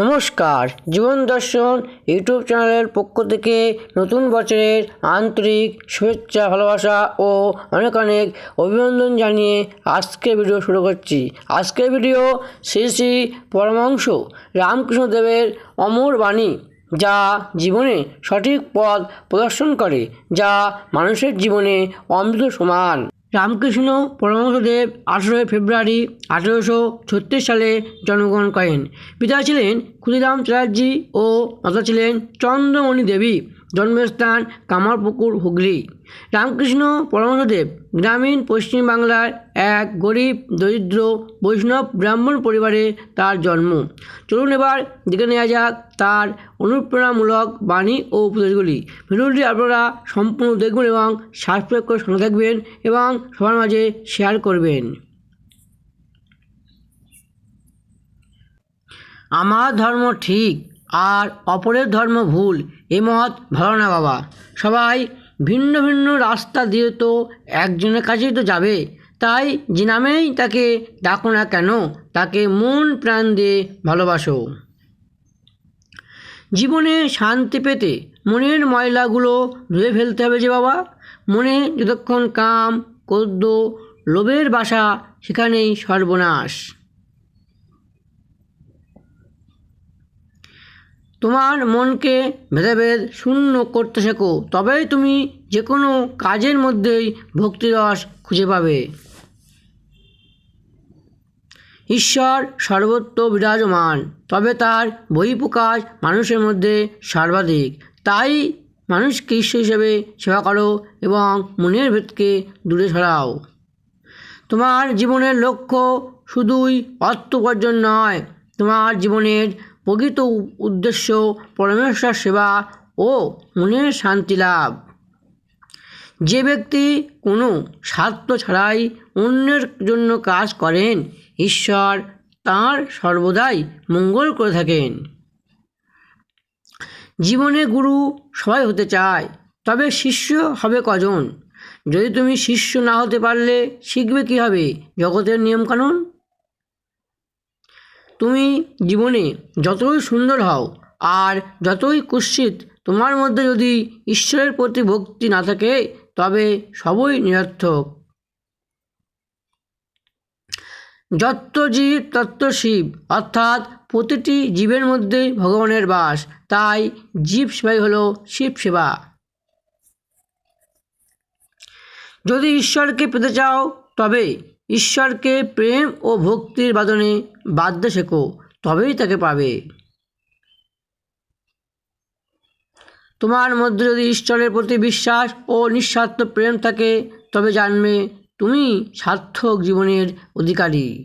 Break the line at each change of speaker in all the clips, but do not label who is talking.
নমস্কার। জীবন দর্শন ইউটিউব চ্যানেলের পক্ষ থেকে নতুন বছরের আন্তরিক শুভেচ্ছা, ভালোবাসা ও অনেক অনেক অভিনন্দন জানিয়ে আজকের ভিডিও শুরু করছি। আজকের ভিডিও শ্রী শ্রী পরমাংশ রামকৃষ্ণদেবের অমর বাণী যা জীবনে সঠিক পথ প্রদর্শন করে, যা মানুষের জীবনে অমৃত সমান। রামকৃষ্ণ পরমহংসদেব আঠেরোই ফেব্রুয়ারি আঠেরোশো ছত্রিশ সালে জন্মগ্রহণ করেন। পিতা ছিলেন ক্ষুদিরাম চ্যাটার্জি ও মাতা ছিলেন চন্দ্রমণি দেবী। জন্মস্থান কামারপুকুর, হুগলি। রামকৃষ্ণ পরমহংসদেব, গ্রামীণ পশ্চিমবাংলার এক গরিব, দরিদ্র, বৈষ্ণব ব্রাহ্মণ পরিবারে তার জন্ম। চলুন এবার দেখে নেওয়া যাক তার অনুপ্রেরণামূলক বাণী ও উপদেশগুলি। ভিডিওটি আপনারা সম্পূর্ণ দেখবেন এবং প্রয়োগ করে শুনে থাকবেন এবং সবার মাঝে শেয়ার করবেন। আমার ধর্ম ঠিক আর অপরের ধর্ম ভুল, এ মত ভালো না বাবা। সবাই ভিন্ন ভিন্ন রাস্তা দিয়ে তো একজনের কাছেই তো যাবে। তাই যে নামেই তাকে ডাকো না কেন, তাকে মন প্রাণ দিয়ে ভালোবাসো। জীবনে শান্তি পেতে মনের ময়লাগুলো ধুয়ে ফেলতে হবে যে বাবা। মনে যতক্ষণ কাম কদ্য লোভের বাসা, সেখানেই সর্বনাশ। তোমার মনকে ভেদাভেদ শূন্য করতে শেখো, তবেই তুমি যে কোনো কাজের মধ্যেই ভক্তিরস খুঁজে পাবে। ঈশ্বর সর্বত্র বিরাজমান, তবে তার বহিঃপ্রকাশ মানুষের মধ্যে সর্বাধিক। তাই মানুষকে ঈশ্বর হিসেবে সেবা করো এবং মনের ভেদকে দূরে সরাও। তোমার জীবনের লক্ষ্য শুধুই অর্থ উপার্জন নয়, তোমার জীবনের প্রকৃত উদ্দেশ্য পরমেশ্বর সেবা ও মনের শান্তি লাভ। যে ব্যক্তি কোনো স্বার্থ ছাড়াই অন্যের জন্য কাজ করেন, ঈশ্বর তাঁর সর্বদাই মঙ্গল করে থাকেন। জীবনে গুরু সবাই হতে চায়, তবে শিষ্য হবে কজন? যদি তুমি শিষ্য না হতে পারলে শিখবে কী হবে জগতের নিয়মকানুন? তুমি জীবনে যতই সুন্দর হও, আর যতই কুৎসিত, তোমার মধ্যে যদি ঈশ্বরের প্রতি ভক্তি না থাকে, তবে সবই নিরর্থক। যত্র জীব তত্ত্ব শিব, অর্থাৎ প্রতিটি জীবের মধ্যে ভগবানের বাস। তাই জীব সেবাই হলো শিব সেবা। যদি ঈশ্বরকে পেতে চাও, তবে ঈশ্বরকে প্রেম ও ভক্তির বাদনে বাদ্য শেখো, তবেই তাকে পাবে। তোমার মধ্যে যদি ঈশ্বরের প্রতি বিশ্বাস ও নিঃস্বার্থ প্রেম থাকে, তবে জানবে তুমি সার্থক জীবনের অধিকারী।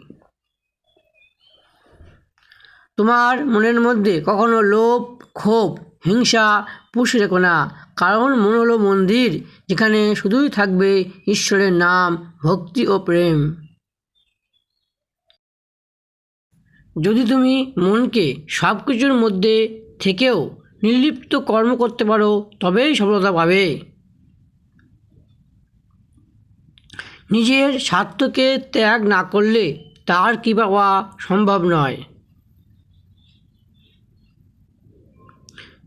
তোমার মনের মধ্যে কখনো লোভ, ক্ষোভ, হিংসা পুষে রেখো না। কারণ মন হলো মন্দির, যেখানে শুধুই থাকবে ঈশ্বরের নাম, ভক্তি ও প্রেম। যদি তুমি মনকে সব কিছুর মধ্যে থেকেও নির্লিপ্ত কর্ম করতে পারো, তবেই সফলতা পাবে। নিজের স্বার্থকে ত্যাগ না করলে তার কী পাওয়া সম্ভব নয়।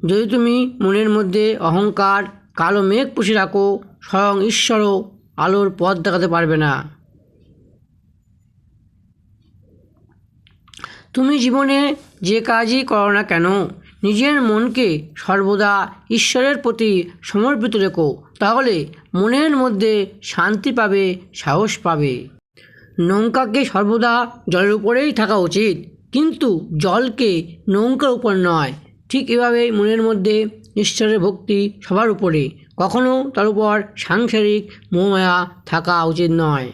যদি তুমি মনের মধ্যে অহংকার, কালো মেঘ পুষে রাখো, স্বয়ং ঈশ্বরও আলোর পথ দেখাতে পারবে না। তুমি জীবনে যে কাজই করো না কেন, নিজের মনকে সর্বদা ঈশ্বরের প্রতি সমর্পিত রেখো, তাহলে মনের মধ্যে শান্তি পাবে, সাহস পাবে। নৌকাকে সর্বদা জলের উপরেই থাকা উচিত, কিন্তু জলকে নৌকার উপর নয় ঠিক এভাবেই মনের মধ্যে ঈশ্বরের ভক্তি সবার উপরে। কখনো তার উপর সাংসারিক মোহমায়া থাকা উচিত নয়।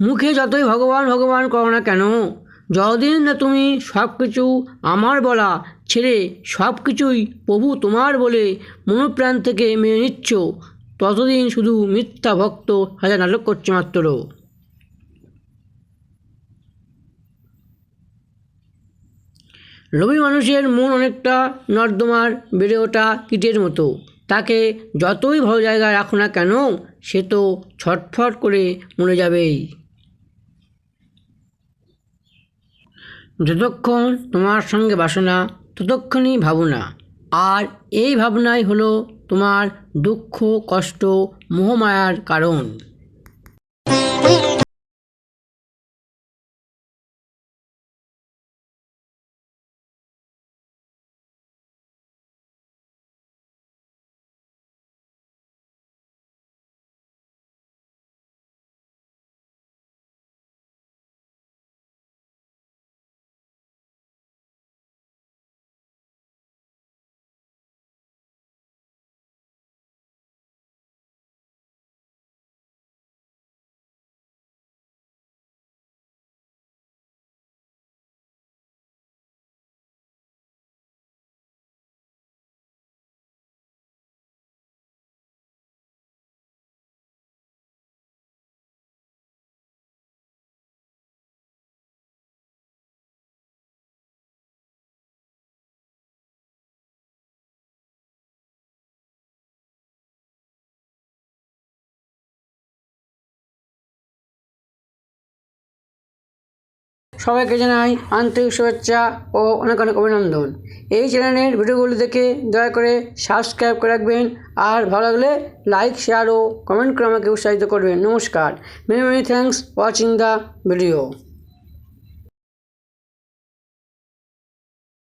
মুখে যতই ভগবান ভগবান করো না কেন, যতদিন না তুমি সব কিছু আমার বলা ছেড়ে সব কিছুই প্রভু তোমার বলে মনোপ্রাণ থেকে মেনে নিচ্ছ, ততদিন শুধু মিথ্যা ভক্ত হাজার নাটক করছে মাত্র। লোভী মানুষের মন অনেকটা নর্দমার বেড়ে ওঠা কীটের মতো। তাকে যতই ভালো জায়গায় রাখো না কেন, সে তো ছটফট করে মরে যাবেই। যতক্ষণ তোমার সঙ্গে বাসনা ততক্ষণই ভাবনা আর এই ভাবনাই হলো তোমার দুঃখ, কষ্ট, মোহমায়ার কারণ। সবাইকে জানাই আন্তরিক শুভেচ্ছা ও অনেক অনেক অভিনন্দন। এই চ্যানেলের ভিডিওগুলি দেখে দয়া করে সাবস্ক্রাইব করে রাখবেন আর ভালো লাগলে লাইক, শেয়ার ও কমেন্ট করে আমাকে উৎসাহিত করবেন। নমস্কার। Many many thanks watching the video